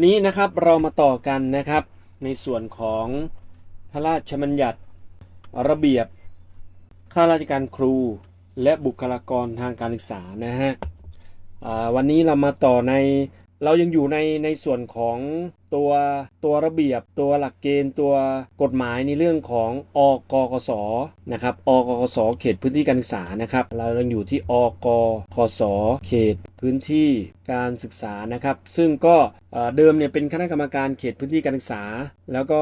วันนี้นะครับเรามาต่อกันนะครับ ในส่วนของพระราชบัญญัติระเบียบข้าราชการครู และบุคลากรทางการศึกษานะฮะวันนี้เรามาต่อในเรายังอยู่ในในส่วนของตัวตัวระเบียบตัวหลักเกณฑ์ตัวกฎหมายในเรื่องของอกกสนะครับอกกสเขตพื้นที่การศึกษานะครับ เรายังอยู่ที่อกคสเขตพื้นที่ การศึกษานะครับ ซึ่งก็เดิมเนี่ยเป็นคณะกรรมการเขตพื้นที่การศึกษา แล้วก็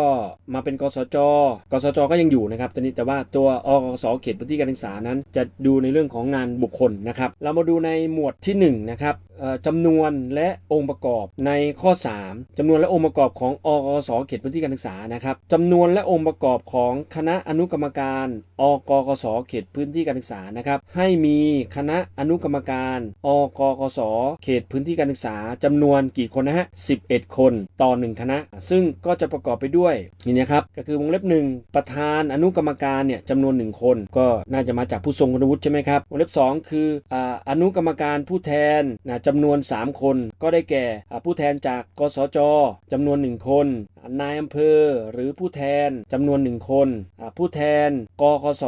มาเป็นกสจ กสจก็ยังอยู่นะครับตอนนี้แต่ว่าตัวอกสเขตพื้นที่การศึกษานั้น จะดูในเรื่องของงานบุคคลนะครับ เรามาดูในหมวดที่หนึ่งนะครับจำนวนและองค์ประกอบในข้อ 3จำนวนและองค์ประกอบของอกกสเขตพื้นที่การศึกษานะครับจำนวนและองค์ประกอบของคณะอนุกรรมการอกกสเขตพื้นที่การศึกษานะครับ ให้มีคณะอนุกรรมการอกกสเขตพื้นื้นที่การศึกษาจำนวนกี่คนนะฮะ 11 คนต่อ 1 คณะ ซึ่งก็จะประกอบไปด้วยนี่นะครับก็คือวงเล็บหนึ่งประธานอนุกรรมการเนี่ยจำนวน 1 คน ก็น่าจะมาจากผู้ทรงคุณวุฒิใช่ไหมครับวงเล็บ 2 คืออนุกรรมการผู้แทนนะจำนวน 3 คน ก็ได้แก่ผู้แทนจากกสจจำนวน 1 คนนายอำเภอหรือผู้แทนจำนวน 1 คนอ่าผู้แทนกคส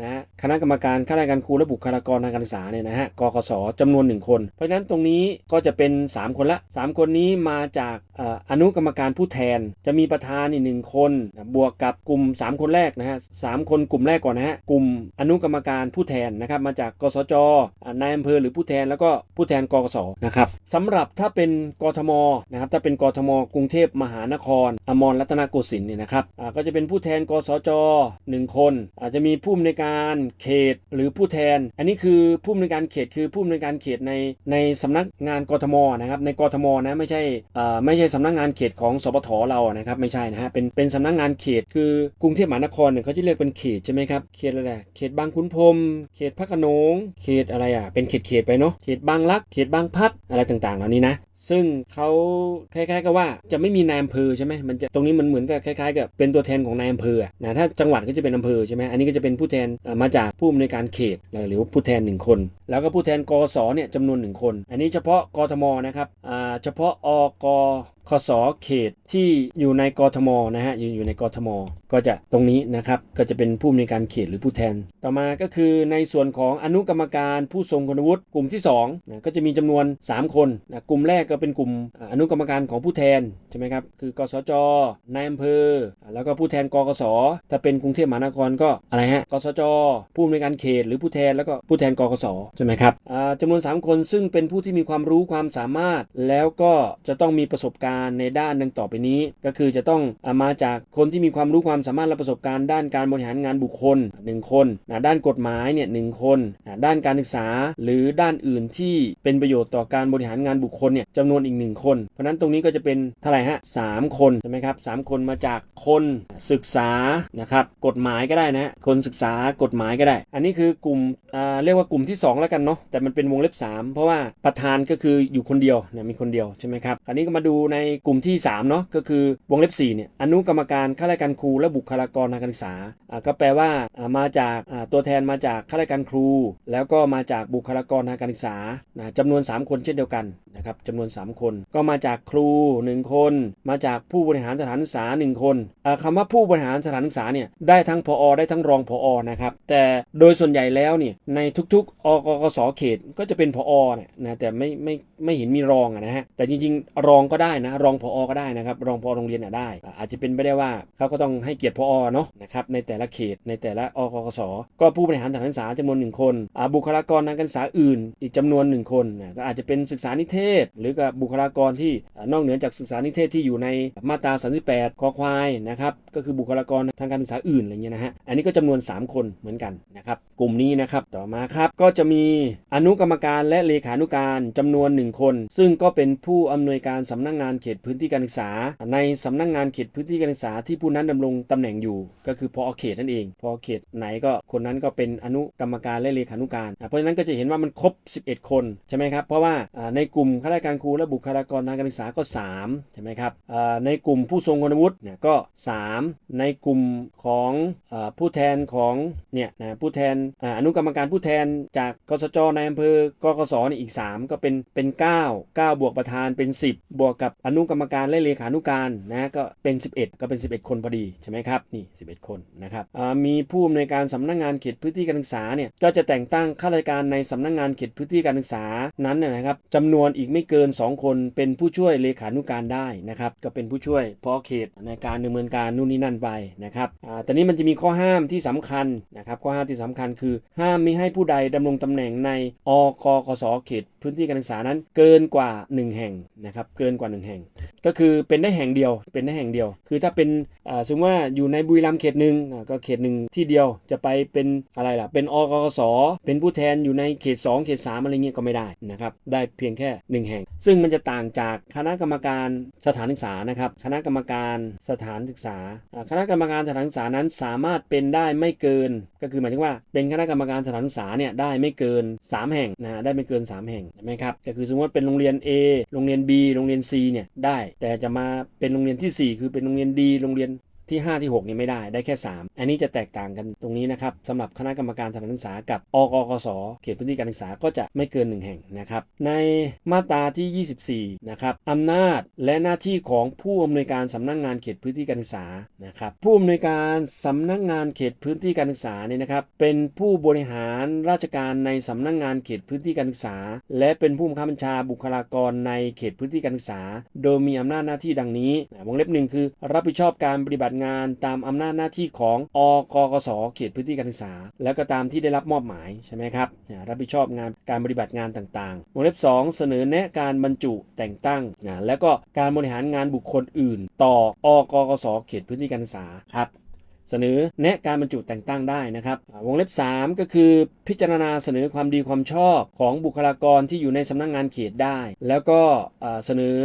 นะฮะคณะกรรมการข้าราชการครูและบุคลากรทางการศึกษาเนี่ยนะฮะกคสจำนวน 1 คน เพราะฉะนั้นตรงนี้ก็จะเป็น 3 คนละ 3 คนนี้มาจากอนุกรรมการผู้แทน จะมีประธานอีกหนึ่งคนบวกกับกลุ่ม 3 คนแรกนะฮะสามคนกลุ่มแรกก่อนนะฮะกลุ่มอนุกรรมการผู้แทนนะครับมาจากกสจนายอำเภอหรือผู้แทนแล้วก็ผู้แทนกกสนะครับสำหรับถ้าเป็นกทมนะครับถ้าเป็นกทม กรุงเทพมหานคร อมรรัตนโกสินทร์เนี่ยนะครับก็จะเป็นผู้แทนกสจหนึ่งคน อาจจะมีผู้อำนการเขตหรือผู้แทน อันนี้คือผู้อำนวยการเขตคือผู้อำนวยการเขตในในสำนักงานกทมนะครับในกทมนะไม่ใช่อ่าไม่ใช่สำนักงานเขตของสปทเรานะครับไม่ใช่นะฮะเป็นเป็นสำนักงานเขตคือกรุงเทพมหานครเนี่ยเขาจะเรียกเป็นเขตใช่ไหมครับเขตอะไรเขตบางขุนพรมเขตพระขนงเขตอะไรอะเป็นเขตเขตไปเนาะเขตบางรักเขตบางพัดอะไรต่างๆ เหล่านี้นะ ซึ่งเขาคล้ายๆกับว่าจะไม่มีนายอำเภอใช่ไหมมันจะตรงนี้มันเหมือนกับคล้ายๆ กับเป็นตัวแทนของนายอำเภอนะถ้าจังหวัดก็จะเป็นอำเภอใช่ไหมอันนี้ก็จะเป็นผู้แทนมาจากผู้อำนวยการเขตหรือว่าผู้แทนหนึ่งคน แล้วก็ผู้แทนกสเนี่ยจำนวนหนึ่งคน อันนี้เฉพาะกทมนะครับอ่าเฉพาะอกคสเขตที่อยู่ในกทมนะฮะอยู่อยู่ในกทม ก็จะตรงนี้นะครับก็จะเป็นผู้อำนการเขตหรือผู้แทน ต่อมาก็คือในส่วนของอนุกรรมการผู้ทรงคุณวุฒิกลุ่มที่2นะก็จะมีจำนวน 3 คนนะกลุ่มแรกก็เป็นกลุ่มอนุกรรมการของผู้แทนใช่ไหมครับคือกสจนายอำเภอ แล้วก็ผู้แทนกกสถ้าเป็นกรุงเทพมหานครก็อะไรฮะกสจผู้อำนการเขตหรือผู้แทนแล้วก็ผู้แทนกกสใช่ไหมครับจำนวน 3 คนซึ่งเป็นผู้ที่มีความรู้ความสามารถ แล้วก็จะต้องมีประสบการณ์ในด้านดังต่อไปนี้ ก็คือจะต้องอามาจากคนที่มีความรู้ความสามารถและประสบการณ์ด้านการบริหารงานบุคคล 1 คนนะด้านกฎหมายเนี่ยหนึ่งคนนะด้านการศึกษาหรือด้านอื่นที่เป็นประโยชน์ต่อการบริหารงานบุคคลเนี่ยจำนวนอีกหนึ่งคน เพราะฉะนั้นตรงนี้ก็จะเป็นเท่าไหร่ฮะสามคนใช่ไหมครับสามคนมาจากคนศึกษานะครับกฎหมายก็ได้นะคนศึกษากฎหมายก็ได้ อันนี้คือกลุ่มเรียกว่ากลุ่มที่ 2 แล้วกันเนาะแต่มันเป็นวงเล็บ 3 เพราะว่าประธานก็คืออยู่คนเดียวเนี่ยมีคนเดียวใช่ไหมครับอันนี้ก็มาดูในกลุ่มที่ 3 เนาะก็คือวงเล็บ4เนี่ยอนุกรรมการข้าราชการครูและบุคลากรทางการศึกษาอ่าก็แปลว่ามาจากตัวแทนมาจากข้าราชการครู แล้วก็มาจากบุคลากรทางการศึกษานะจำนวน 3 คนเช่นเดียวกันนะครับจำนวน 3 คน ก็มาจากครู 1 คน มาจากผู้บริหารสถานศึกษา 1 คนอ่าคำว่าผู้บริหารสถานศึกษาเนี่ยได้ทั้งพอได้ทั้งรองพอนะครับแต่โดยส่วนใหญ่แล้วเนี่ยในทุกๆ อกกสเขตก็จะเป็นพอเนี่ยนะแต่ไม่ไม่ไม่เห็นมีรองนะฮะแต่จริงๆ รองก็ได้นะรองพอก็ได้นะครับ รองพอโรงเรียนอะได้ อาจจะเป็นไปได้ว่าเขาก็ต้องให้เกียรติพอเนาะนะครับในแต่ละเขตในแต่ละอกกสก็ผู้บริหารสถานศึกษาจำนวนหนึ่งคนบุคลากรทางการศึกษาอื่น อีกจำนวนหนึ่งคนนะก็อาจจะเป็นศึกษานิเทศ หรือกับบุคลากรที่นอกเหนือจากศึกษานิเทศที่อยู่ในมาตรา 38คอควายนะครับก็คือบุคลากรทางการศึกษาอื่นอะไรเงี้ยนะฮะอันนี้ก็จำนวน 3 คนเหมือนกันนะครับกลุ่มนี้นะครับต่อมาครับก็จะมีอนุกรรมการและเลขานุการจำนวน 1 คน ซึ่งก็เป็นผู้อำนวยการสำนักงงานเขตพื้นที่การศึกษา ในสำนักงงานเขตพื้นที่การศึกษาที่ผู้นั้นดำรงตำแหน่งอยู่ ก็คือพอเขตนั่นเอง พอเขตไหนก็คนนั้นก็เป็นอนุกรรมการและเลขานุการ เพราะฉะนั้นก็จะเห็นว่ามันครบ 11 คนใช่ไหมครับ เพราะว่าในกลุ่มข้าราชการครูและบุคลากรทางการศึกษาก็3ใช่ไหมครับในกลุ่มผู้ทรงคุณวุฒิเนี่ยก็ 3 ในกลุ่มของอผู้แทนของเนี่ยนะผู้แทนออนุกรรมการผู้แทนจากกสจในอำเภอกกสอีก 3 ก็เป็นเป็น 9 9 บวกประธานเป็น 10 บวกกับอนุกรรมการและเลขานุการนะก็เป็น 11 ก็เป็น 11 คนพอดีใช่ไหมครับนี่ 11 คนนะครับมีผู้อำนวยการสำนักงานเขตพื้นที่การศึกษาเนี่ยก็จะแต่งตั้งข้าราชการในสำนักงานเขตพื้นที่การศึกษานั้นนะครับจำนวนอีกไม่เกิน 2 คนเป็นผู้ช่วยเลขานุการได้นะครับก็เป็นผู้ช่วยพอเขตในการดำเนินการนู่นนี่นั่นไปนะครับแต่นี้มันจะมีข้อห้ามที่สำคัญนะครับข้อห้ามที่สำคัญคือ ห้ามไม่ให้ผู้ใดดำรงตำแหน่งในอกกสเขตพื้นที่การศึกษานั้นเกินกว่า 1 แห่งนะครับเกินกว่า 1 แห่งก็คือเป็นได้แห่งเดียว เป็นได้แห่งเดียว คือถ้าเป็นสมมติว่าอยู่ในบุรีรัมย์เขตหนึ่งก็เขตหนึ่งที่เดียวจะไปเป็นอะไรล่ะ เป็นอกกสเป็นผู้แทนอยู่ในเขต 2 เขต 3 อะไรเงี้ยก็ไม่ได้นะครับ ได้เพียงแค่ 1 แห่ง ซึ่งมันจะต่างจากคณะกรรมการสถานศึกษานะครับ คณะกรรมการสถานศึกษา คณะกรรมการสถานศึกษานั้นสามารถเป็นได้ไม่เกิน ก็คือหมายถึงว่าเป็นคณะกรรมการสถานศึกษาเนี่ยได้ไม่เกิน 3 แห่งนะได้ไม่เกิน 3 แห่งใช่ไหมครับก็คือสมมติว่าเป็นโรงเรียน A โรงเรียน B โรงเรียน C เนี่ยได้ แต่จะมาเป็นโรงเรียนทีสี่ 4 คือเป็นโรงเรียนดีโรงเรียน ที่ 5 ที่ 6 นี่ไม่ได้ได้แค่ 3 อันนี้จะแตกต่างกันตรงนี้นะครับสำหรับคณะกรรมการสถานศึกษากับอกอกสเขตพื้นที่การศึกษาก็จะไม่เกิน 1 แห่งนะครับในมาตราที่ 24 นะครับอำนาจและหน้าที่ของผู้อำนวยการสำนักงานเขตพื้นที่การศึกษานะครับผู้อำนวยการสำนักงานเขตพื้นที่การศึกษาเนี่ยนะครับเป็นผู้บริหารราชการในสำนักงานเขตพื้นที่การศึกษา และเป็นผู้บังคับบัญชาบุคลากรในเขตพื้นที่การศึกษา โดยมีอำนาจหน้าที่ดังนี้วงเล็บหนึ่งคือ รับผิดชอบการปฏิบัติงานตามอำนาจหน้าที่ของอกกสเขตพื้นที่การศึกษา แล้วก็ตามที่ได้รับมอบหมายใช่ไหมครับรับผิดชอบงานการปฏิบัติงานต่างๆวงเล็บ 2 เสนอแนะการบรรจุแต่งตั้งแล้วก็การบริหารงานบุคคลอื่น ต่ออกกสเขตพื้นที่การศึกษาครับ เสนอแนะการบรรจุแต่งตั้งได้นะครับ วงเล็บ 3 ก็คือพิจารณาเสนอความดีความชอบของบุคลากรที่อยู่ในสำนักงานเขตได้ แล้วก็เสนอ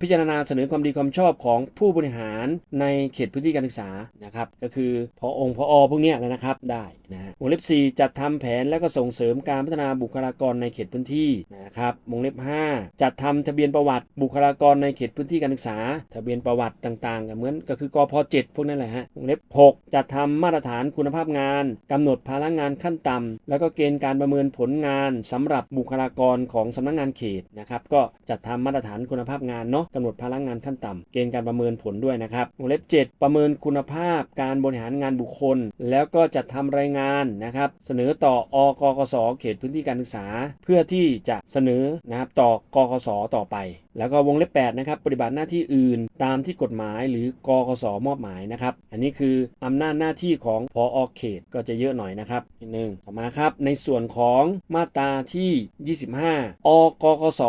พิจารณาเสนอความดีความชอบของผู้บริหารในเขตพื้นที่การศึกษานะครับก็คือพอองค์พออพวกนี้ยนะครับได้นะฮะวงเล็บ 4 จัดทำแผนและก็ส่งเสริมการพัฒนาบุคลากรในเขตพื้นที่นะครับวงเล็บ 5 จัดทำทะเบียนประวัติบุคลากรในเขตพื้นที่การศึกษา ทะเบียนประวัติต่างๆก็เหมือนก็คือกพ7พวกนั้นแหละฮะวงเล็บ 6จัดทำมาตรฐานคุณภาพงานกำหนดภาระงานขั้นต่ำแล้วก็เกณฑ์การประเมินผลงานสำหรับบุคลากรของสำนักงานเขตนะครับก็จัดทำมาตรฐานคุณภาพงานเนาะกำหนดภาระงานขั้นต่ำเกณฑ์การประเมินผลด้วยนะครับวงเล็บ 7 ประเมินคุณภาพการบริหารงานบุคคล แล้วก็จัดทำรายงานนะครับเสนอต่ออกกสเขตพื้นที่การศึกษา เพื่อที่จะเสนอนะครับต่อกกสต่อไป แล้วก็วงเล็บ8นะครับปฏิบัติหน้าที่อื่นตามที่กฎหมายหรือกกสมอบหมายนะครับอันนี้คืออำนาจหน้าที่ของพออเขตก็จะเยอะหน่อยนะครับนิดนึงต่อมาครับในส่วนของมาตราที่ 25 อกกส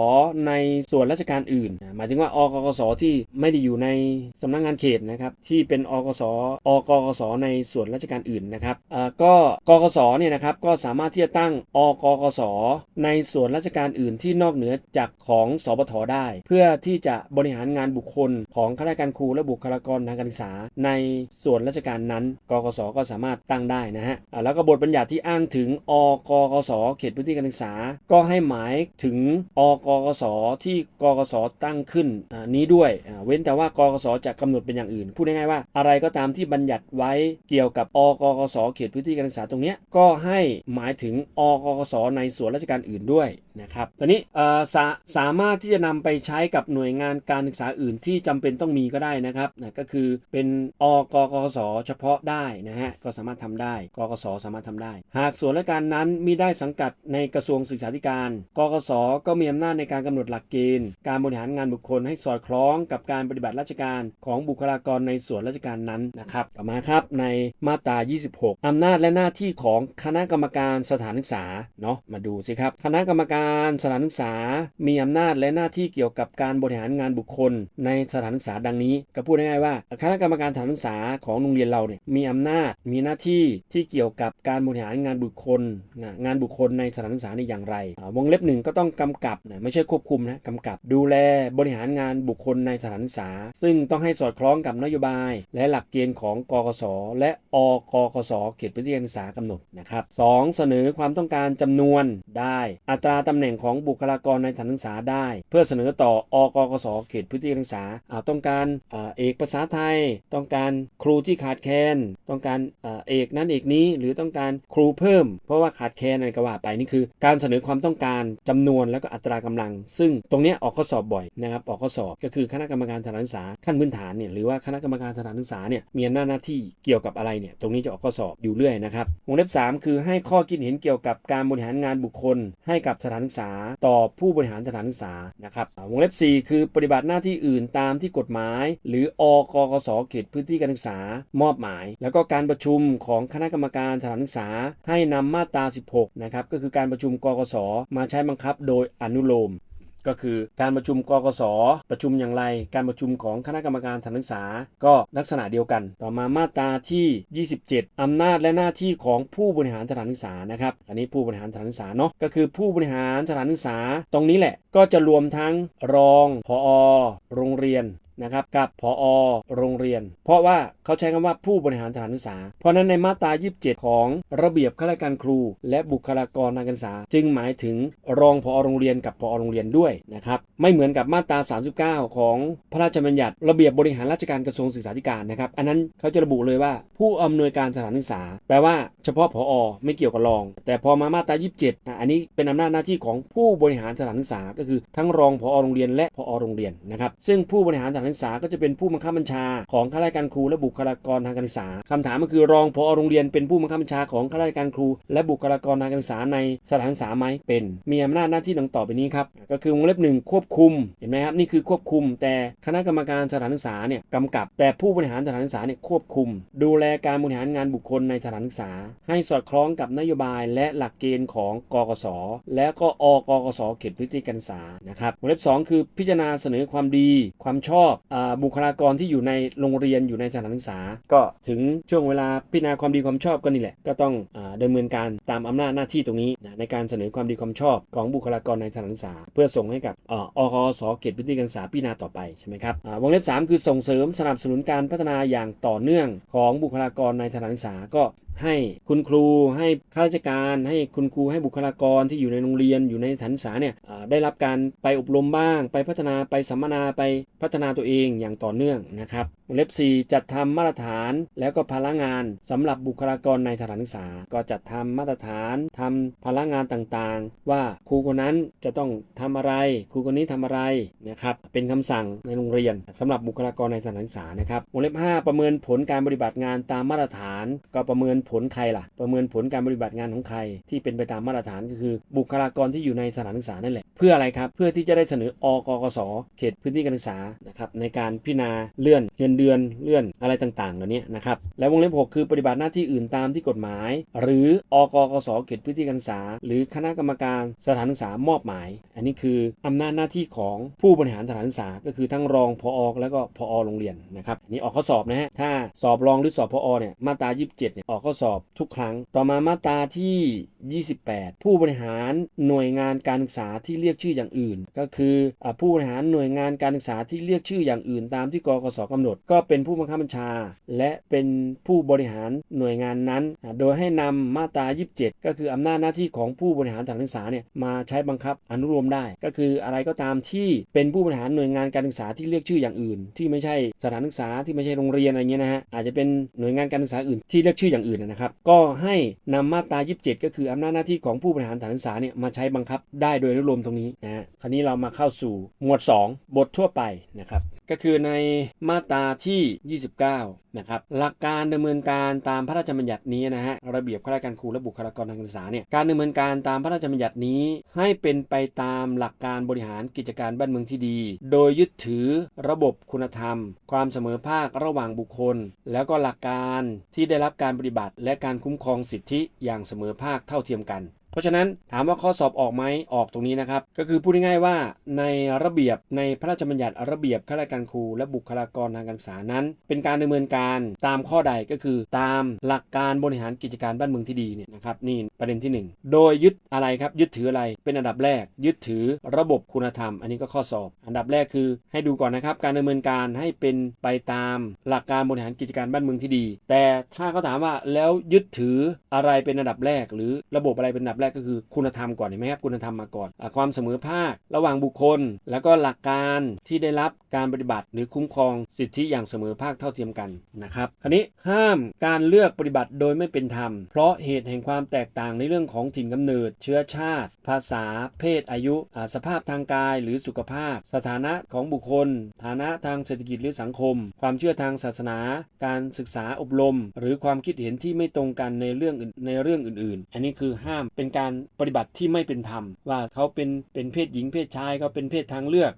ในส่วนราชการอื่น หมายถึงว่า อกกสที่ไม่ได้อยู่ในสำนักงานเขตนะครับที่เป็นอกสอกกสในส่วนราชการอื่นนะครับก็กกสเนี่ยนะครับก็สามารถที่จะตั้งอกกสในส่วนราชการอื่นที่นอกเหนือจากของสปทได้เพื่อที่จะบริหารงานบุคคลของข้าราชการครูและบุคลากรทางการศึกษา ในส่วนราชการนั้น กกสก็สามารถตั้งได้นะฮะแล้วก็บทบัญญัติที่อ้างถึงอกกสเขตพื้นที่การศึกษา ก็ให้หมายถึงอกกสที่กกสตั้งขึ้นนี้ด้วย เว้นแต่ว่ากกสจะกำหนดเป็นอย่างอื่น พูดง่ายๆว่า อะไรก็ตามที่บัญญัติไว้เกี่ยวกับอกกสเขตพื้นที่การศึกษาตรงนี้ก็ให้หมายถึงอกกสในส่วนราชการอื่นด้วยนะครับตอนนี้สาสามารถที่จะนำไปใช้กับหน่วยงานการศึกษาอื่นที่จำเป็นต้องมีก็ได้นะครับนะก็คือเป็นอกกสเฉพาะได้นะฮะก็สามารถทำได้กกสสามารถทำได้ หากส่วนราชการนั้นมิได้สังกัดในกระทรวงศึกษาธิการกกสก็มีอำนาจในการกำหนดหลักเกณฑ์ การบริหารงานบุคคลให้สอดคล้องกับการปฏิบัติราชการของบุคลากรในส่วนราชการนั้นนะครับต่อมาครับในมาตรา 26 อำนาจและหน้าที่ของคณะกรรมการสถานศึกษาเนาะมาดูสิครับ คณะกรรมการสถานศึกษา มีอำนาจและหน้าที่เกี่ยวกับการบริหารงานบุคคลในสถานศึกษาดังนี้ ก็พูดง่ายๆว่า คณะกรรมการสถานศึกษาของโรงเรียนเราเนี่ยมีอำนาจมีหน้าที่ที่เกี่ยวกับการบริหารงานบุคคล งานบุคคลในสถานศึกษาในอย่างไร วงเล็บหนึ่งก็ต้องกำกับนะไม่ใช่ควบคุมนะกำกับดูแลบริหารงานบุคคลในสถานศึกษา ซึ่งต้องให้สอดคล้องกับนโยบาย และหลักเกณฑ์ของกกสและอกกสเขตพื้นที่การศึกษากำหนดนะครับสองเสนอความต้องการจำนวนได้ อัตราตำแหน่งของบุคลากรในสถานศึกษาได้ เพื่อเสนอต่อ่ออกกสเขตพื้นที่การศึกษาต้องการเอกภาษาไทย ต้องการครูที่ขาดแคลนต้องการเอกนั้นเอกนี้หรือต้องการครูเพิ่ม เพราะว่าขาดแคลนอะไรก็ว่าไปนี่คือ การเสนอความต้องการจำนวนแล้วก็อัตรากำลัง ซึ่งตรงนี้ออกข้อสอบบ่อยนะครับออกข้อสอบก็คือคณะกรรมการสถานศึกษาขั้นพื้นฐานเนี่ยหรือว่าคณะกรรมการสถานศึกษาเนี่ยมีอำนาจหน้าที่เกี่ยวกับอะไรเนี่ยตรงนี้จะออกข้อสอบอยู่เรื่อยนะครับวงเล็บ 3 คือให้ข้อคิดเห็นเกี่ยวกับการบริหารงานบุคคล ให้กับสถานศึกษาต่อผู้บริหารสถานศึกษานะครับอ่าวงเล็บ 4 คือปฏิบัติหน้าที่อื่นตามที่กฎหมาย หรืออกกสเขตพื้นที่การศึกษามอบหมาย แล้วก็การประชุมของคณะกรรมการสถานศึกษา ให้นำมาตรา 16 นะครับก็คือการประชุมกกสมาใช้บังคับโดยอนุโลม ก็คือการประชุมกกศประชุมอย่างไร การประชุมของคณะกรรมการสถานศึกษา ก็ลักษณะเดียวกัน ต่อมามาตราที่ 27 อำนาจและหน้าที่ของผู้บริหารสถานศึกษานะครับอันนี้ผู้บริหารสถานศึกษาเนาะก็คือผู้บริหารสถานศึกษาตรงนี้แหละ ก็จะรวมทั้งรองผอ โรงเรียน นะครับกับผอโรงเรียน เพราะว่าเขาใช้คำว่าผู้บริหารสถานศึกษา เพราะนั้นในมาตรา 27 ของระเบียบข้าราชการครู และบุคลากรทางการศึกษา จึงหมายถึงรองผอโรงเรียนกับผอโรงเรียนด้วยนะครับไม่เหมือนกับมาตรา 39 ของพระราชบัญญัติ ระเบียบบริหารราชการกระทรวงศึกษาธิการนะครับอันนั้นเขาจะระบุเลยว่าผู้อำนวยการสถานศึกษา แปลว่าเฉพาะผอไม่เกี่ยวกับรอง แต่พอมามาตรา 27 อันนี้เป็นอำนาจหน้าที่ของผู้บริหารสถานศึกษา ก็คือทั้งรองผอโรงเรียน และผอโรงเรียนนะครับซึ่งผู้บริหารสถานศึกษาก็จะเป็นผู้บังคับบัญชา ของข้าราชการครูและบุคลากรทางการศึกษาคำถามก็คือรองผอโรงเรียนเป็นผู้บังคับบัญชาของข้าราชการครู และบุคลากรทางการศึกษาในสถานศึกษาไหมเป็นมีอำนาจหน้าที่ดังต่อไปนี้ครับก็คือวงเล็บหนึ่งควบคุมเห็นไหมครับนี่คือควบคุม แต่คณะกรรมการสถานศึกษาเนี่ยกำกับ แต่ผู้บริหารสถานศึกษาเนี่ยควบคุม ดูแลการบริหารงานบุคคลในสถานศึกษา ให้สอดคล้องกับนโยบายและหลักเกณฑ์ของกกสและก็อกกสเขตพื้นที่การศึกษานะครับวงเล็บสองคือพิจารณาเสนอความดี ความชอบบุคลากรที่อยู่ในโรงเรียนอยู่ในสถานศึกษา ก็ถึงช่วงเวลาพิจารณาความดีความชอบก็นี่แหละ ก็ต้องอาดำเนินการตามอำนาจหน้าที่ตรงนี้นะในการเสนอความดีความชอบของบุคลากรในสถานศึกษา เพื่อส่งให้กับอาอกสเขตพื้นที่การศึกษาพิจารณาต่อไปใช่ไหมครับวงเล็บ 3 คือส่งเสริมสนับสนุนการพัฒนาอย่างต่อเนื่องของบุคลากรในสถานศึกษาก็ ให้คุณครูให้ข้าราชการ ให้คุณครูให้บุคลากรที่อยู่ในโรงเรียนอยู่ในสถานศึกษาเนี่ยได้รับการไปอบรมบ้าง ไปพัฒนาไปสัมมนาไปพัฒนาตัวเองอย่างต่อเนื่องนะครับวงเล็บ4จัดทำมาตรฐานแล้วก็ภาระงานสำหรับบุคลากรในสถานศึกษา ก็จัดทำมาตรฐานทำภาระงานต่างๆ ว่าครูคนนั้นจะต้องทำอะไรครูคนนี้ทำอะไรนะครับเป็นคำสั่งในโรงเรียนสำหรับบุคลากรในสถานศึกษานะครับวงเล็บ 5 ประเมินผลการปฏิบัติงานตามมาตรฐาน ก็ประเมินผลใครล่ะ ประเมินผลการปฏิบัติงานของใคร ที่เป็นไปตามมาตรฐานก็คือ บุคลากรที่อยู่ในสถานศึกษานั่นแหละ เพื่ออะไรครับ เพื่อที่จะได้เสนออกกสเขตพื้นที่การศึกษานะครับในการพิจารณาเลื่อนเงินเดือนเลื่อนอะไรต่างๆเหล่านี้นะครับและวงเล็บ 6 คือปฏิบัติหน้าที่อื่นตามที่กฎหมาย หรืออกกสเขตพื้นที่การศึกษา หรือคณะกรรมการสถานศึกษามอบหมาย อันนี้คืออำนาจหน้าที่ของผู้บริหารสถานศึกษา ก็คือทั้งรองพออแล้วก็พอโรงเรียนนะครับนนี้ออกข้อสอบนะฮะถ้าสอบรองหรือสอบพอเนี่ยมาตรา 27เนี่ยออกข้อสอบทุกครั้ง ต่อมามาตราที่ 28 ผู้บริหารหน่วยงานการศึกษาที่เรียกชื่ออย่างอื่น ก็คือผู้บริหารหน่วยงานการศึกษาที่เรียกชื่ออย่างอื่น ตามที่กกสกำหนด ก็เป็นผู้บังคับบัญชา และเป็นผู้บริหารหน่วยงานนั้น โดยให้นำมาตรา 27 ก็คืออำนาจหน้าที่ของผู้บริหารสถานศึกษาเนี่ยมาใช้บังคับอนุโลมได้ ก็คืออะไรก็ตามที่เป็นผู้บริหารหน่วยงานการศึกษาที่เรียกชื่ออย่างอื่น ที่ไม่ใช่สถานศึกษาที่ไม่ใช่โรงเรียนอะไรเงี้ยนะฮะอาจจะเป็นหน่วยงานการศึกษาอื่นที่เรียกชื่ออย่างอื่นนะครับ ก็ให้นำมาตรา 27 ก็คืออำนาจหน้าที่ของผู้บริหารสถานศึกษาเนี่ยมาใช้บังคับได้โดยอนุโลมตรงนี้นะฮะคราวนี้เรามาเข้าสู่หมวด 2 บททั่วไปนะครับก็คือในมาตราที่ 29 นะครับ หลักการดำเนินการตามพระราชบัญญัตินี้นะฮะ ระเบียบข้าราชการครูและบุคลากรทางการศึกษาเนี่ย การดำเนินการตามพระราชบัญญัตินี้ ให้เป็นไปตามหลักการบริหารกิจการบ้านเมืองที่ดี โดยยึดถือระบบคุณธรรม ความเสมอภาคระหว่างบุคคล แล้วก็หลักการที่ได้รับการปฏิบัติ และการคุ้มครองสิทธิอย่างเสมอภาคเท่าเทียมกัน เพราะฉะนั้นถามว่าข้อสอบออกไหมออกตรงนี้นะครับ ก็คือพูดง่ายๆว่าในระเบียบในพระราชบัญญัติระเบียบข้าราชการครู และบุคลากรทางการศึกษานั้น เป็นการดำเนินการตามข้อใดก็คือ ตามหลักการบริหารกิจการบ้านเมืองที่ดีเนี่ยนะครับนี่ปประเด็นที่หนึ่งโดยยึดอะไรครับยึดถืออะไรเป็นอันดับแรก ยึดถือระบบคุณธรรม อันนี้ก็ข้อสอบ อันดับแรกคือ ให้ดูก่อนนะครับ การดำเนินการให้เป็นไปตามหลักการบริหารกิจการบ้านเมืองที่ดี แต่ถ้าเขาถามว่าแล้วยึดถืออะไรเป็นอันดับแรก หรือระบบอะไรเป็นอันดับแรกก็คือคุณธรรมก่อนเห็นไหมครับคุณธรรมมาก่อนอความเสมอภาคระหว่างบุคคล แล้วก็หลักการที่ได้รับการปฏิบัติ หรือคุ้มครองสิทธิอย่างเสมอภาคเท่าเทียมกันนะครับคราวนี้ห้ามการเลือกปฏิบัติโดยไม่เป็นธรรม เพราะเหตุแห่งความแตกต่างในเรื่องของถิ่นกำเนิด เชื้อชาติ ภาษา เพศอายุสภาพทางกายหรือสุขภาพ สถานะของบุคคล ฐานะทางเศรษฐกิจหรือสังคม ความเชื่อทางศาสนา การศึกษาอบรม หรือความคิดเห็นที่ไม่ตรงกันในเรื่องในเรื่องอื่น ๆ อันนี้คือห้ามเป็นการปฏิบัติที่ไม่เป็นธรรม ว่าเขาเป็นเป็นเพศหญิงเพศชายเขาเป็นเพศทางเลือก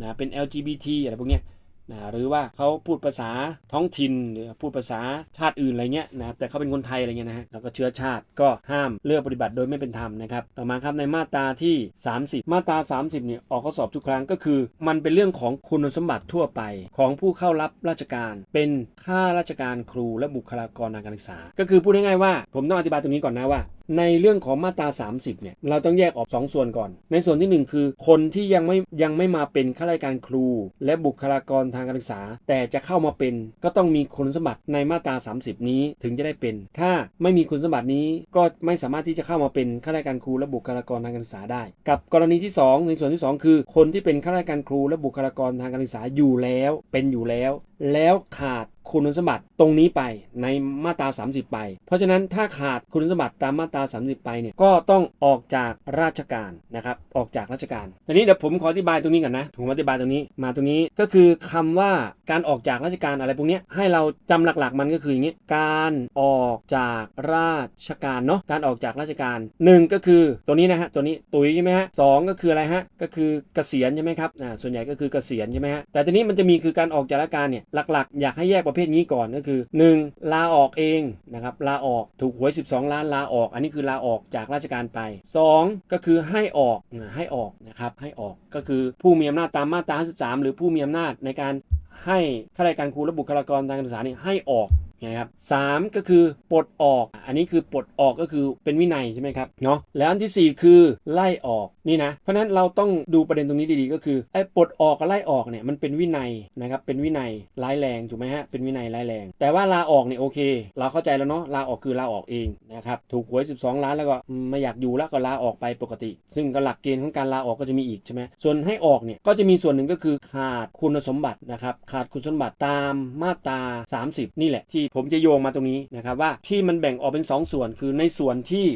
นะเป็น LGBT อะไรพวกเนี้ยนะหรือว่าเขาพูดภาษาท้องถิ่นหรือพูดภาษาชาติอื่นอะไรเงี้ยนะแต่เขาเป็นคนไทยอะไรเงี้ยนะฮะแล้วก็เชื้อชาติก็ห้ามเลือกปฏิบัติโดยไม่เป็นธรรมนะครับต่อมาครับในมาตราที่ 30 มาตรา 30เนี่ยออกข้อสอบทุกครั้งก็คือ มันเป็นเรื่องของคุณสมบัติทั่วไป ของผู้เข้ารับราชการ เป็นข้าราชการครูและบุคลากรทางการศึกษา ก็คือพูดง่ายๆว่า ผมต้องอธิบายตรงนี้ก่อนนะว่า ในเรื่องของมาตรา 30 เนี่ย เราต้องแยกออก 2 ส่วนก่อน ในส่วนที่ 1 คือ คนที่ยังไม่ยังไม่มาเป็นข้าราชการครู และบุคลากรทางการศึกษา แต่จะเข้ามาเป็น ก็ต้องมีคุณสมบัติในมาตรา 30 นี้ถึงจะได้เป็น ถ้าไม่มีคุณสมบัตินี้ก็ไม่สามารถที่จะเข้ามาเป็นข้าราชการครูและบุคลากรทางการศึกษาได้ กับกรณีที่ 2 ในส่วนที่ 2 คือ คนที่เป็นข้าราชการครูและบุคลากรทางการศึกษาอยู่แล้ว เป็นอยู่แล้ว แล้วขาด คุณสมบัติตรงนี้ไปในมาตรา 30 ไป เพราะฉะนั้นถ้าขาดคุณสมบัติตามมาตรา 30 ไปเนี่ยก็ต้องออกจากราชการนะครับออกจากราชการทีนี้เดี๋ยวผมขออธิบายตรงนี้ก่อนนะผมอธิบายตรงนี้มาตรงนี้ก็คือคำว่า การออกจากราชการอะไรพวกนี้ให้เราจำหลักๆ มันก็คืออย่างนี้ การออกจากราชการเนาะการออกจากราชการหนึ่งก็คือตัวนี้นะฮะตัวนี้ตุยใช่ไหมฮะสองก็คืออะไรฮะก็คือเกษียณใช่ไหมครับอ่าส่วนใหญ่ก็คือเกษียณใช่ไหมฮะแต่ทีนี้มันจะมีคือการออกจากราชการเนี่ยหลักๆ อยากให้แยกประเภทนี้ก่อนก็คือ 1. ลาออกเองนะครับลาออกถูกหวย 12 ล้านลาออก อันนี้คือลาออกจากราชการไป 2. ก็คือให้ออกให้ออกนะครับให้ออกก็คือผู้มีอำนาจตามมาตรา53หรือผู้มีอำนาจในการ ให้ข้าราชการครูและบุคลากรทางการศึกษานี่ให้ออก นะครับสามก็คือปลดออก อันนี้คือปลดออกก็คือเป็นวินัยใช่ไหมครับเนาะแล้วอันทีสี่4 คือไล่ออกนี่นะเพราะฉะนั้นเราต้องดูประเด็นตรงนี้ดีๆ ก็คือไอ้ปลดออกกับไล่ออกเนี่ยมันเป็นวินัยนะครับเป็นวินัยร้ายแรงถูกไหมฮะเป็นวินัยร้ายแรง แต่ว่าลาออกเนี่ยโอเค เราเข้าใจแล้วเนาะลาออกคือลาออกเองนะครับถูกหวย 12 ล้านแล้วก็ไม่อยากอยู่แล้วก็ลาออกไปปกติ ซึ่งก็หลักเกณฑ์ของการลาออกก็จะมีอีกใช่ไหมส่วนให้ออกเนี่ยก็จะมีส่วนหนึ่งก็คือขาดคุณสมบัตินะครับขาดคุณสมบัติตามมาตรา 30 นี่แหละที่ผมจะโยงมาตรงนี้นะครับว่าที่มันแบ่งออกเป็น 2 ส่วน คือในส่วนที่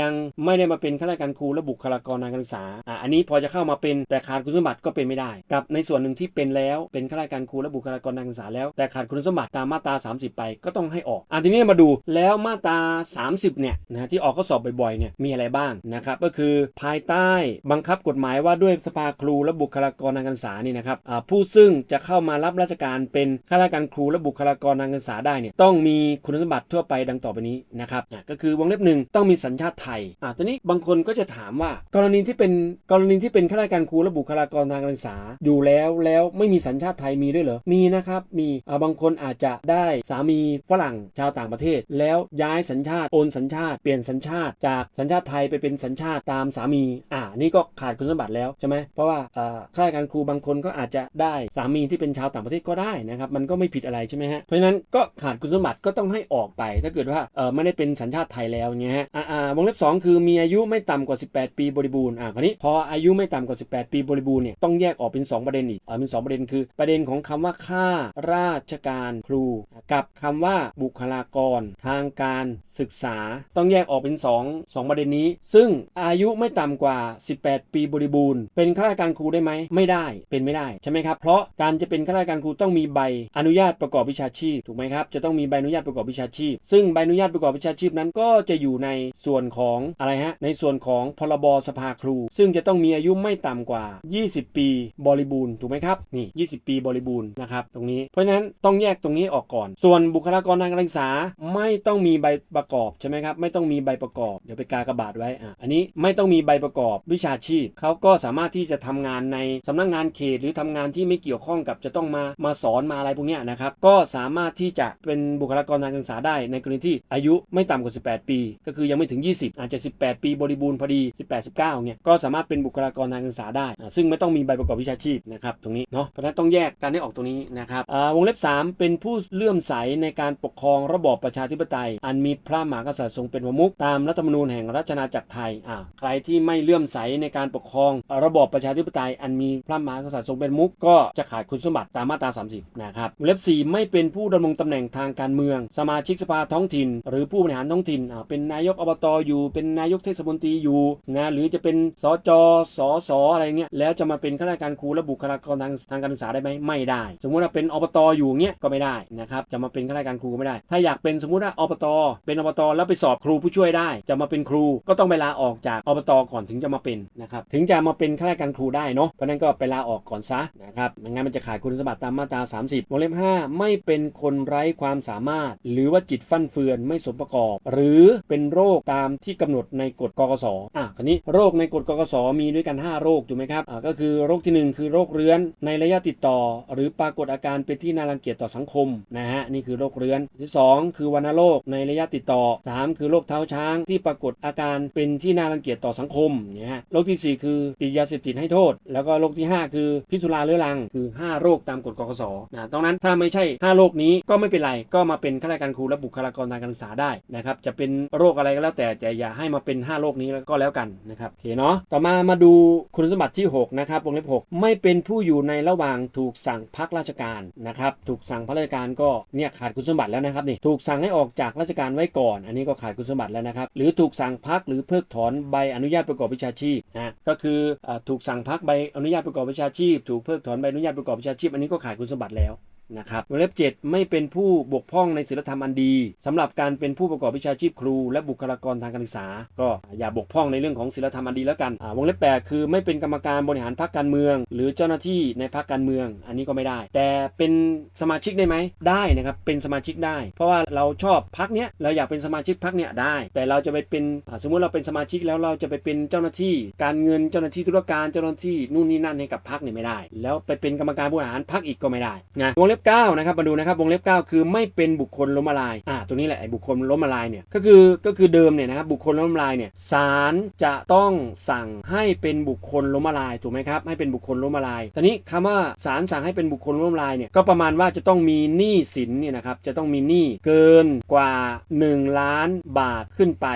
ยังไม่ได้มาเป็นข้าราชการครูและบุคลากรทางการศึกษาอะอันนี้พอจะเข้ามาเป็นแต่ขาดคุณสมบัติก็เป็นไม่ได้ กับในส่วนหนึ่งที่เป็นแล้วเป็นข้าราชการครูและบุคลากรทางการศึกษาแล้ว แต่ขาดคุณสมบัติตามมาตรา 30 ไปก็ต้องให้ออกอะทีนี้มาดูแล้วมาตรา 30 เนี่ยนะที่ออกข้อสอบบ่อยๆเนี่ยมีอะไรบ้างนะครับก็คือภายใต้บังคับกฎหมายว่าด้วยสภาครูและบุคลากรทางการศึกษานี่นะครับผู้ซึ่งจะเข้ามารับราชการเป็นข้าราชการครูและบุคลากรทางการศึกษาได้เนี่ยต้องมีคุณสมบัติทั่วไปดังต่อไปนี้นะครับก็คือวงเล็บหนึ่งต้องมีสัญชาติไทยอ่าตอนนี้บางคนก็จะถามว่า กรณีที่เป็นกรณีที่เป็นข้าราชการครูและบุคลากรทางการศึกษา อยู่แล้วแล้วไม่มีสัญชาติไทยมีด้วยเหรอมีนะครับมีอ่าบางคนอาจจะได้สามีฝรั่งชาวต่างประเทศ แล้วย้ายสัญชาติโอนสัญชาติเปลี่ยนสัญชาติ จากสัญชาติไทยไปเป็นสัญชาติตามสามีอ่านี่ก็ขาดคุณสมบัติแล้วใช่ไหมเพราะว่าอ่าข้าราชการครูบางคนก็อาจจะได้สามีที่เป็นชาวต่างประเทศก็ได้นะครับมันก็ไม่ผิดอะไรใช่ไหมฮะเพราะฉะนั้นก็ขาดคุณสมบัติก็ต้องให้ออกไป ถ้าเกิดว่าเออไม่ได้เป็นสัญชาติไทยแล้วเงี้ยฮะอ่าวงเล็บสองคือมีอายุไม่ต่ำกว่า 18 ปีบริบูรณ์อ่าคราวนี้พออายุไม่ต่ำกว่า 18 ปีบริบูรณ์เนี่ยต้องแยกออกเป็น 2 ประเด็นอีกอ่าเป็น 2 ประเด็นคือ ประเด็นของคำว่าข้าราชการครู กับคำว่าบุคลากร ทางการศึกษา ต้องแยกออกเป็น 2 2 ประเด็นนี้ ซึ่งอายุไม่ต่ำกว่า 18 ปีบริบูรณ์ เป็นข้าราชการครูได้ไหมไม่ได้เป็นไม่ได้ใช่ไหมครับเพราะการจะเป็นข้าราชการครูต้องมีใบอนุญาตประกอบวิชาชีพถูกไหมครับจะต้องมีใบอนุญาตประกอบวิชาชีพ ซึ่งใบอนุญาตประกอบวิชาชีพนั้นก็จะอยู่ในส่วนของอะไรฮะ ในส่วนของพรบสภาครู ซึ่งจะต้องมีอายุไม่ต่ำกว่า 20 ปีบริบูรณ์ถูกไหมครับนี่ 20 ปีบริบูรณ์นะครับตรงนี้เพราะฉะนั้นต้องแยกตรงนี้ออกก่อน ส่วนบุคลากรทางการศึกษาไม่ต้องมีใบประกอบใช่ไหมครับไม่ต้องมีใบประกอบเดี๋ยวไปกากระบาทไว้อะอันนี้ไม่ต้องมีใบประกอบวิชาชีพเขาก็สามารถที่จะทำงานในสำนักงานเขตหรือทำงานที่ไม่เกี่ยวข้องกับจะต้องมามาสอนมาอะไรพวกนี้นะครับก็สามารถที่จะเป็นบุคลากรทางการศึกษาได้ในกรณีที่อายุไม่ต่ำกว่า 18 ปี ก็คือยังไม่ถึง 20 อาจจะ 18 ปีบริบูรณ์พอดี 18 19เนี่ยก็สามารถเป็นบุคลากรทางการศึกษาได้ ซึ่งไม่ต้องมีใบประกอบวิชาชีพนะครับตรงนี้เนาะเพราะฉะนั้นต้องแยกการให้ออกตรงนี้นะครับวงเล็บ 3 เป็นผู้เลื่อมใสในการปกครองระบอบประชาธิปไตย อันมีพระมหากษัตริย์ทรงเป็นประมุขตามรัฐธรรมนูญแห่งราชอาณาจักรไทยอ่าใครที่ไม่เลื่อมใสในการปกครองระบอบประชาธิปไตย อันมีพระมหากษัตริย์ทรงเป็นมุขก็จะขาดคุณสมบัติตามมาตรา 30นะครับวงเล็บ 4 ไม่เป็นผู้ดำรงตำแหน่งทางการเมือง สมาชิกสภาท้องถิ่น หรือผู้บริหารท้องถิ่นเป็นนายกอบตอยู่ เป็นนายกเทศมนตรีอยู่นะหรือจะเป็นสจสสอะไรเงี้ยแล้วจะมาเป็นข้าราชการครูและบุคลากรทางทางการศึกษาได้ไหมไม่ได้ สมมุติว่าเป็นอบตอยู่เงี้ยก็ไม่ได้นะครับจะมาเป็นข้าราชการครูก็ไม่ได้ ถ้าอยากเป็นสมมุติว่าอบต เป็นอบตแล้วไปสอบครูผู้ช่วยได้ จะมาเป็นครูก็ต้องไปลาออกจากอบตก่อนถึงจะมาเป็นนะครับถึงจะมาเป็นข้าราชการครูได้เนาะเพราะนั้นก็ไปลาออกก่อนซะนะครับไม่งั้นมันจะขาดคุณสมบัติตามมาตรา 30วงเล็บ5ไม่เป็นคนไร้ความสามารถ หรือว่าจิตฟั่นเฟือนไม่สมประกอบ หรือเป็นโรคตามที่กำหนดในกฎกกสอะคราวนี้โรคในกฎกกสมีด้วยกัน 5 โรคถูกไหมครับอ่าก็คือโรคทีหนึ่1 คือโรคเรื้อนในระยะติดต่อ หรือปรากฏอาการเป็นที่น่ารังเกียจต่อสังคมนะฮะนี่คือโรคเรื้อนที่ 2 คือวัณโรคในระยะติดต่อ 3 คือโรคเท้าช้างที่ปรากฏอาการเป็นที่น่ารังเกียจต่อสังคมเนี่ยฮะโรคทีสี่4 คือติดยาเสพติดให้โทษ แล้วก็โรคที่ 5 คือพิษสุราเรื้อรังคือ 5 โรคตามกฎกกสนะตรงนั้นถ้าไม่ใช่ 5 โรคนี้ก็ไม่เป็นไรก็มาเป็นข้าราชการครูและบุคลากรทางการศึกษาได้นะครับจะเป็นโรคอะไรก็แล้วแต่แต่อย่าให้มาเป็น 5 โรคนี้ก็แล้วกันนะครับโอเคเนาะต่อมามาดูคุณสมบัติที่ 6 นะครับวงเล็บ6ไม่เป็นผู้อยู่ในระหว่างถูกสั่งพักราชการนะครับถูกสั่งพักราชการก็เนี่ยขาดคุณสมบัติแล้วนะครับนี่ถูกสั่งให้ออกจากราชการไว้ก่อน อันนี้ก็ขาดคุณสมบัติแล้วนะครับหรือถูกสั่งพักหรือเพิกถอนใบอนุญาตประกอบวิชาชีพนะก็คือถูกสั่งพักใบอนุญาตประกอบวิชาชีพ ถูกเพิกถอนใบอนุญาตประกอบวิชาชีพ อันนี้ก็ขาดคุณสมบัติแล้ว นะครับวงเล็บ 7 ไม่เป็นผู้บกพร่องในศีลธรรมอันดีสำหรับการเป็นผู้ประกอบวิชาชีพครู และบุคลากรทางการศึกษา ก็อย่าบกพร่องในเรื่องของศีลธรรมอันดีแล้วกันวงเล็บ 8 คือไม่เป็นกรรมการบริหารพรรคการเมือง หรือเจ้าหน้าที่ในพรรคการเมือง อันนี้ก็ไม่ได้ แต่เป็นสมาชิกได้ไหมได้นะครับเป็นสมาชิกได้ เพราะว่าเราชอบพรรคเนี้ยเราอยากเป็นสมาชิกพรรคเนี้ยได้ แต่เราจะไปเป็นสมมติเราเป็นสมาชิกแล้วเราจะไปเป็นเจ้าหน้าที่ การเงินเจ้าหน้าที่ธุรการเจ้าหน้าที่นู่นนี่นั่นให้กับพรรคเนี่ยไม่ได้ แล้วไปเป็นกรรมการบริหารพรรคอีกก็ไม่ได้นะวงเล็บ9นะครับมาดูนะครับวงเล็บ 9 คือไม่เป็นบุคคลล้มละลายอ่าตัวนี้แหละไอ้บุคคลล้มละลายเนี่ยก็คือก็คือเดิมเนี่ยนะครับบุคคลล้มละลายเนี่ยศาลจะต้องสั่งให้เป็นบุคคลล้มละลายถูกไหมครับให้เป็นบุคคลล้มละลายตอนนี้คำว่าศาลสั่งให้เป็นบุคคลล้มละลายเนี่ยก็ประมาณว่าจะต้องมีหนี้สินเนี่ยนะครับจะต้องมีหนี้เกินกว่า 1 ล้านบาทขึ้นไป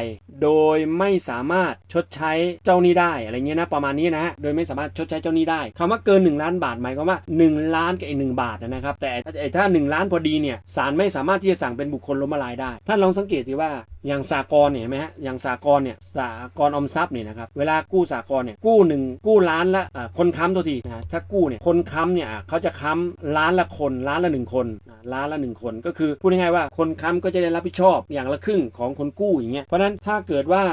โดยไม่สามารถชดใช้เจ้าหนี้ได้อะไรเงี้ยนะประมาณนี้นะฮะโดยไม่สามารถชดใช้เจ้าหนี้ได้คำว่าเกิน 1 ล้านบาทหมายความว่า 1 ล้านกับไอ้หบาทนะครับแต่ไอ้ถ้า 1 ล้านพอดีเนี่ยศาลไม่สามารถที่จะสั่งเป็นบุคคลล้มละลายได้ ท่านลองสังเกตดีว่าอย่างสากลเนี่ยเห็นไหมฮะอย่างสากลเนี่ยสากลออมทรัพย์เนี่ยนะครับเวลากู้สากลเนี่ยกู้หนึ่งกู้ล้านละคนค้ำตัวทีนะถ้ากู้เนี่ยคนค้ำเนี่ยเขาจะค้ำล้านละคนล้านละหนึ่งคนล้านละหนึ่งคน ก็คือพูดง่ายๆว่าคนค้ำก็จะได้รับผิดชอบอย่างละครึ่งของคนกู้อย่างเงี้ยเพราะฉะนั้นถ้าเกิดว่า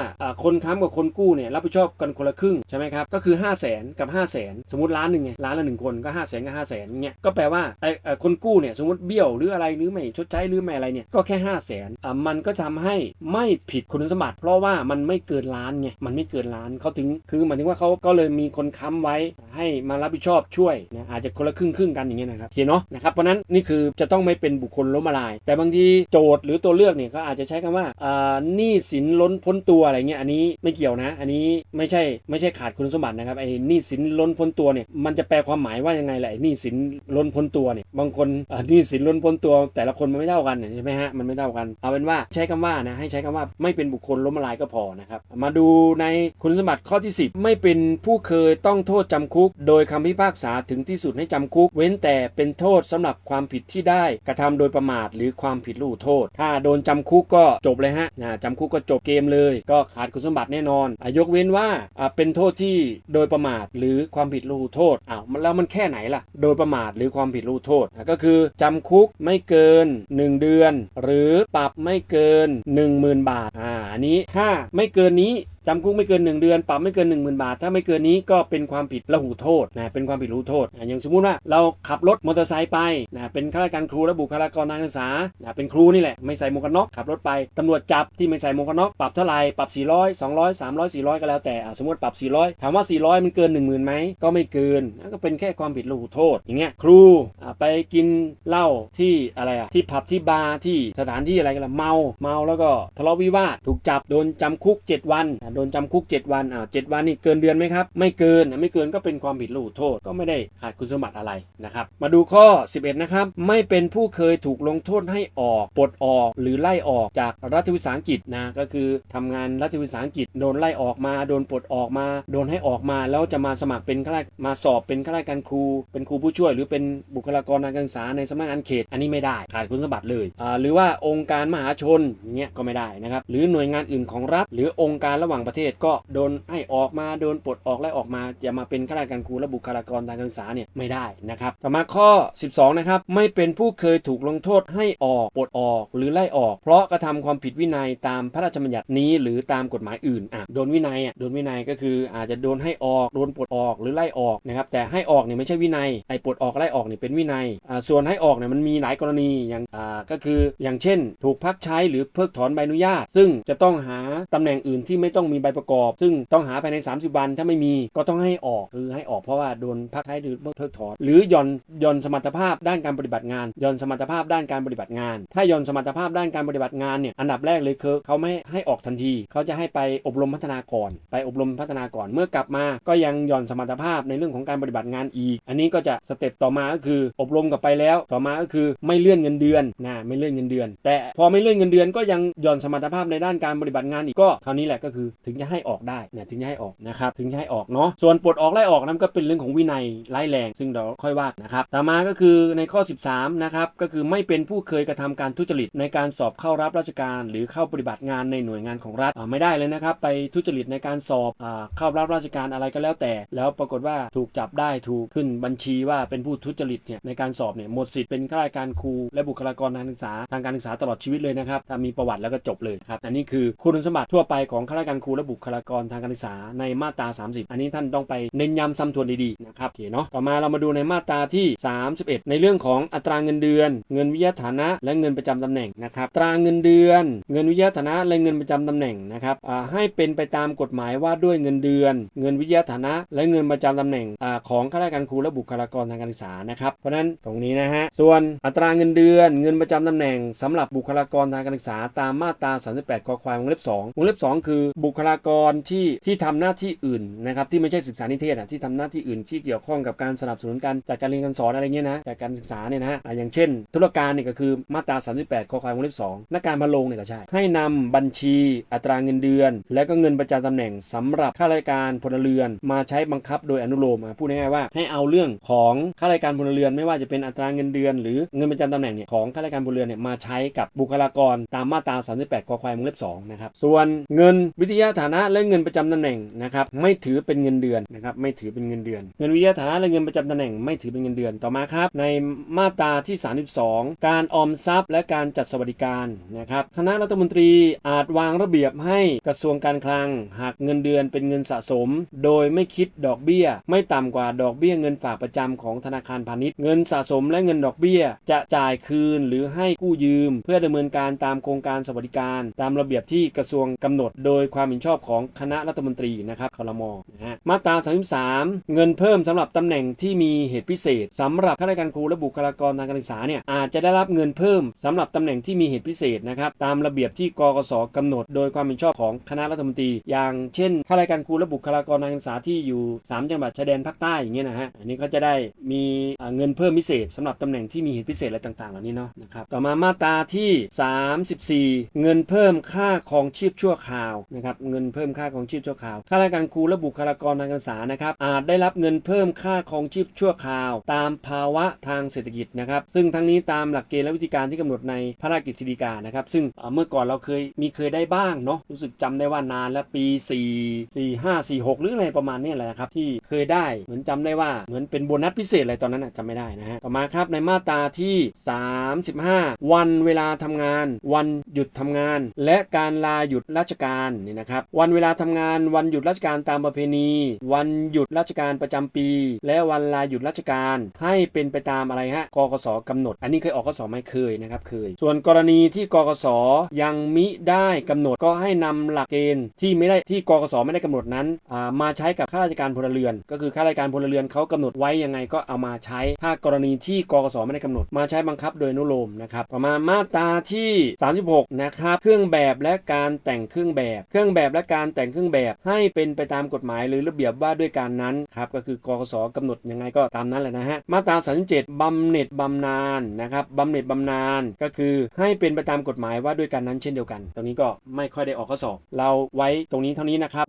คนค้ำกับคนกู้เนี่ยรับผิดชอบกันคนละครึ่งใช่ไหมครับก็คือ 5 0 0แสนกับ 5 0 0แสนสมมติล้านหนึ่งไงล้านละหนึ่งคนก็ 5 0 0แสนกับ5 0 0แสนเงี้ยก็แปลว่าไอ้คนกู้เนี่ยสมมติเบี้ยวหรืออะไรหรือไม่ชดใช้หรือไม่อะไรเนี่ยก็แค่ 5 0 0แสนมันก็ทำให้ไม่ผิดคุณสมบัติ เพราะว่ามันไม่เกินล้านไงมันไม่เกินล้านเขาถึงคือหมายถึงว่าเขาก็เลยมีคนค้ำไว้ให้มารับผิดชอบช่วยนะอาจจะคนละครึ่งครึ่งกันอย่างเงี้ยนะครับโอเคเนาะนะครับเพราะนั้นนี่คือจะต้องไม่เป็นบุคคลล้มละลาย แต่บางทีโจทย์หรือตัวเลือกเนี่ยก็อาจจะใช้คำว่าอ่าหนี้สินล้นพ้นตัวอะไรเงี้ยอันนี้ไม่เกี่ยวนะ อันนี้ไม่ใช่ไม่ใช่ขาดคุณสมบัตินะครับไอ้หนี้สินล้นพ้นตัวเนี่ยมันจะแปลความหมายว่ายังไงแหละหนี้สินล้นพ้นตัวเนี่ยบางคนอ่าหนี้สินล้นพ้นตัว แต่ละคนมันไม่เท่ากันใช่ไหมฮะมันไม่เท่ากันเอาเป็นว่าใช้คำว่านะให้ใช้คำว่าไม่เป็นบุคคลล้มละลายก็พอนะครับ มาดูในคุณสมบัติข้อที่ 10 ไม่เป็นผู้เคยต้องโทษจำคุก โดยคำพิพากษาถึงที่สุดให้จำคุก เว้นแต่เป็นโทษสำหรับความผิดที่ได้กระทำโดยประมาทหรือความผิดลู่โทษ ถ้าโดนจำคุกก็จบเลยฮะนะจำคุกก็จบเกมเลย ก็ขาดคุณสมบัติแน่นอนอยกเว้นว่าเป็นโทษที่โดยประมาทหรือความผิดลู่โทษอ้าวแล้วมันแค่ไหนล่ะ โดยประมาทหรือความผิดลู่โทษ ก็คือจำคุกไม่เกิน 1 เดือน หรือปรับไม่เกิน10,000 บาท อ่า อันนี้ถ้าไม่เกินนี้ จำคุกไม่เกิน 1 เดือนปรับไม่เกิน 1 0,000 บาท ถ้าไม่เกินนี้ก็เป็นความผิดละหูโทษนะเป็นความผิดละหูโทษอะอย่างสมมุติว่าเราขับรถมอเตอร์ไซค์ไปนะเป็นข้าราชการครูและบุคลากรทางการศึกษานะเป็นครูนี่แหละไม่ใส่หมวกกันน็อกขับรถไปตำรวจจับที่ไม่ใส่หมวกกันน็อกปรับเท่าไหร่ปรับ 400 200 300 400 ก็แล้วแต่อสมมติปรับ 400 ถามว่า 400 มันเกิน 10,000ไหมก็ไม่เกินก็เป็นแค่ความผิดละหูโทษอย่างเงี้ยครูอะไปกินเหล้าที่อะไรอะที่ผับที่บาร์ที่สถานที่อะไรกันละเมาเมาแล้วก็ทะเลาะวิวาทถูกจับโดนจำคุก 7 วันโดนจำคุก 7 วันอ่า7วันนี่เกินเดือนไหมครับ ไม่เกินไม่เกินก็เป็นความผิดละหูโทษก็ไม่ได้ขาดคุณสมบัติอะไรนะครับ มาดูข้อ 11 นะครับ ไม่เป็นผู้เคยถูกลงโทษให้ออกปลดออกหรือไล่ออกจากรัฐวิสาหกิจนะก็คือทำงานรัฐวิสาหกิจโดนไล่ออกมา โดนปลดออกมา โดนให้ออกมาแล้วจะมาสมัครเป็นข้าราชมาสอบเป็นข้าราชการครู เป็นครูผู้ช่วย หรือเป็นบุคลากรทางการศึกษาในสำนักงานเขต อันนี้ไม่ได้ขาดคุณสมบัติเลยหรือว่าองค์การมหาชนเงี้ยก็ไม่ได้นะครับหรือหน่วยงานอื่นของรัฐ หรือองค์การระหว่างประเทศก็โดนให้ออกมาโดนปลดออกไล่ออกมาจะมาเป็นข้าราชการครูและบุคลากรทางการศึกษาเนี่ยไม่ได้นะครับต่อมาข้อ 12 นะครับ ไม่เป็นผู้เคยถูกลงโทษให้ออกปลดออกหรือไล่ออก เพราะกระทำความผิดวินัยตามพระราชบัญญัตินี้หรือตามกฎหมายอื่นอะโดนวินัยอะโดนวินัยก็คืออาจจะโดนให้ออกโดนปลดออกหรือไล่ออกนะครับแต่ให้ออกเนี่ยไม่ใช่วินัยไอ้ปลดออกไล่ออกเนี่ยเป็นวินัยอ่าส่วนให้ออกเนี่ยมันมีหลายกรณีอย่างอ่าก็คืออย่างเช่น ถูกพักใช้หรือเพิกถอนใบอนุญาต ซึ่งจะต้องหาตำแหน่งอื่นที่ไม่ต้องมีีใบประกอบ ซึ่งต้องหาภายใน 30 วันถ้าไม่มีก็ต้องให้ออกคือให้ออกเพราะว่าโดนพักใช้หรือเพิกถอนหรือหย่อนหย่อนสมรรถภาพด้านการปฏิบัติงานหย่อนสมรรถภาพด้านการปฏิบัติงาน ถ้าหย่อนสมรรถภาพด้านการปฏิบัติงานเนี่ยอันดับแรกเลยคือเขาไม่ให้ออกทันที เขาจะให้ไปอบรมพัฒนาก่อน ไปอบรมพัฒนาก่อนเมื่อกลับมา ก็ยังหย่อนสมรรถภาพในเรื่องของการปฏิบัติงานอีก อันนี้ก็จะสเต็ปต่อมาก็คืออบรมกลับไปแล้ว ต่อมาก็คือไม่เลื่อนเงินเดือนนะไม่เลื่อนเงินเดือน แต่พอไม่เลื่อนเงินเดือนก็ยังหย่อนสมรรถภาพในด้านการปฏิบัติงานอีกก็คราวนี้แหละก็คือถึงจะให้ออกได้เนี่ยถึงจะให้ออกนะครับถึงจะให้ออกเนาะส่วนปลดออกไล่ออกนั้นก็เป็นเรื่องของวินัยร้ายแรง ซึ่งเราค่อยว่ากันนะครับต่อมาก็คือในข้อ 13นะครับก็คือไม่เป็นผู้เคยกระทำการทุจริต ในการสอบเข้ารับราชการ หรือเข้าปฏิบัติงานในหน่วยงานของรัฐไม่ได้เลยนะครับไปทุจริตในการสอบเข้ารับราชการอะไรก็แล้วแต่ แล้วปรากฏว่าถูกจับได้ถูกขึ้นบัญชีว่าเป็นผู้ทุจริตเนี่ยในการสอบเนี่ยหมดสิทธิ์เป็นข้าราชการครูและบุคลากรทางการศึกษาทางการศึกษาตลอดชีวิตเลยนะครับถ้ามีประวัติแล้วก็จบเลยครับอันนี้คือคุณสมบัติทั่วไปของข้าราชการรูและบุคลากรทางการศึกษาในมาตรา 30 อันนี้ท่านต้องไปเน้นย้ำซ้ำทวนดีๆนะครับโอเคเนาะต่อมาเรามาดูในมาตราที่ 31 ในเรื่องของอัตราเงินเดือน เงินวิทยาฐานะ และเงินประจำตำแหน่งนะครับตราเงินเดือน เงินวิทยาฐานะและเงินประจำตำแหน่งนะครับให้เป็นไปตามกฎหมายว่าด้วยเงินเดือน เงินวิทยาฐานะ และเงินประจำตำแหน่งของข้าราชการครูและบุคลากรทางการศึกษานะครับเพราะฉะนั้นตรงนี้นะฮะส่วนอัตราเงินเดือน เงินประจำตำแหน่งสำหรับบุคลากรทางการศึกษาตามมาตรา 38กควายวงเล็บ2วงเล็บ 2 คือบุคคลากรที่ที่ทำหน้าที่อื่นนะครับที่ไม่ใช่ศึกษานิเทศอะที่ทำหน้าที่อื่นที่เกี่ยวข้องกับการสนับสนุนการจัดการเรียนการสอนอะไรเงี้ยนะจากการศึกษาเนี่ยนะฮะอย่างเช่น ธุรการเนี่ยก็คือมาตรา 38กควายวงเล็บ2นักการพะโลงเนี่ยก็ใช่ ให้นำบัญชีอัตราเงินเดือน และก็เงินประจำตำแหน่งสำหรับข้าราชการพลเรือน มาใช้บังคับโดยอนุโลมพูดง่ายๆว่าให้เอาเรื่องของข้าราชการพลเรือน ไม่ว่าจะเป็นอัตราเงินเดือน หรือเงินประจำตำแหน่งเนี่ยของข้าราชการพลเรือนเนี่ยมาใช้กับบุคลากรตามมาตรา 38กควายวงเล็บ2นะครับส่วนเงินวิทยาฐานะและเงินประจำตำแหน่งนะครับไม่ถือเป็นเงินเดือนนะครับไม่ถือเป็นเงินเดือน เงินวิทยาฐานะและเงินประจำตำแหน่งไม่ถือเป็นเงินเดือนต่อมาครับ ในมาตราที่ 32 การออมทรัพย์ และการจัดสวัสดิการนะครับคณะรัฐมนตรีอาจวางระเบียบให้กระทรวงการคลังหักเงินเดือนเป็นเงินสะสม โดยไม่คิดดอกเบี้ย ไม่ต่ำกว่าดอกเบี้ยเงินฝากประจำของธนาคารพาณิชย์ เงินสะสมและเงินดอกเบี้ย จะจ่ายคืนหรือให้กู้ยืม เพื่อดำเนินการตามโครงการสวัสดิการ ตามระเบียบที่กระทรวงกำหนด โดยความนชอบของคณะรัฐมนตรีนะครับคลมนะฮะมาตรา 33 เงินเพิ่มสำหรับตำแหน่งที่มีเหตุพิเศษสำหรับข้าราชการครูและบุคลากรทางการศึกษาเนี่ยอาจจะได้รับเงินเพิ่มสำหรับตำแหน่งที่มีเหตุพิเศษนะครับตามระเบียบที่กกสกำหนด โดยความเห็นชอบของคณะรัฐมนตรี อย่างเช่นข้าราชการครูและบุคลากรทางการศึกษาที่อยู่ 3 จังหวัดชายแดนภาคใต้อย่างเงี้ยนะฮะอันนี้ก็จะได้มีเงินเพิ่มพิเศษสำหรับตำแหน่งที่มีเหตุพิเศษอะไรต่างๆ เหล่านี้เนาะนะครับต่อมามาตราที่ 34 เงินเพิ่มค่าครองชีพชั่วคราวนะครับเงินเพิ่มค่าครองชีพชั่วคราวข้าราชการครูและบุคลากรทางการศึกษานะครับอาจได้รับเงินเพิ่มค่าครองชีพชั่วคราว ตามภาวะทางเศรษฐกิจนะครับซึ่งทั้งนี้ตามหลักเกณฑ์และวิธีการที่กำหนดในพระราชกฤษฎีกานะครับซึ่งเมื่อก่อนเราเคยมีเคยได้บ้างเนาะรู้สึกจำได้ว่านานแล้วปี 4 4 5 4 6 หรืออะไรประมาณนี้แหละครับที่เคยได้เหมือนจำได้ว่าเหมือนเป็นโบนัสพิเศษอะไรตอนนั้นน่ะจำไม่ได้นะฮะต่อมาครับในมาตราที่ 35 วันเวลาทำงาน วันหยุดทำงาน และการลาหยุดราชการนี่นะครับนะครับ วันเวลาทำงานวันหยุดราชการตามประเพณี วันหยุดราชการประจำปี และวันลาหยุดราชการให้เป็นไปตามอะไรฮะกกสกำหนด อันนี้เคยออกกสไม่เคยนะครับเคย ส่วนกรณีที่กกสยังมิได้กำหนดก็ให้นำหลักเกณฑ์ที่ไม่ได้ที่กกสไม่ได้กำหนดนั้นามาใช้กับข้าราชการพลเรือน ก็คือข้าราชการพลเรือนเขากำหนดไว้ยังไงก็เอามาใช้ ถ้ากรณีที่กกสไม่ได้กำหนด มาใช้บังคับโดยนุโลมนะครับประมาณมาตราที่ 36 นะครับเครื่องแบบและการแต่งเครื่องแบบเครื่องแบบแบบและการแต่งเครื่องแบบให้เป็นไปตามกฎหมายหรือระเบียบว่าด้วยการนั้นครับก็คือกกศกำหนดยังไงก็ตามนั้นแหละนะฮะมาตรา37บำเหน็จบำนาญนะครับบำเหน็จบำนาญก็คือให้เป็นไปตามกฎหมายว่าด้วยการนั้นเช่นเดียวกัน ตรงนี้ก็ไม่ค่อยได้ออกข้อสอบ เราไว้ตรงนี้เท่านี้นะครับ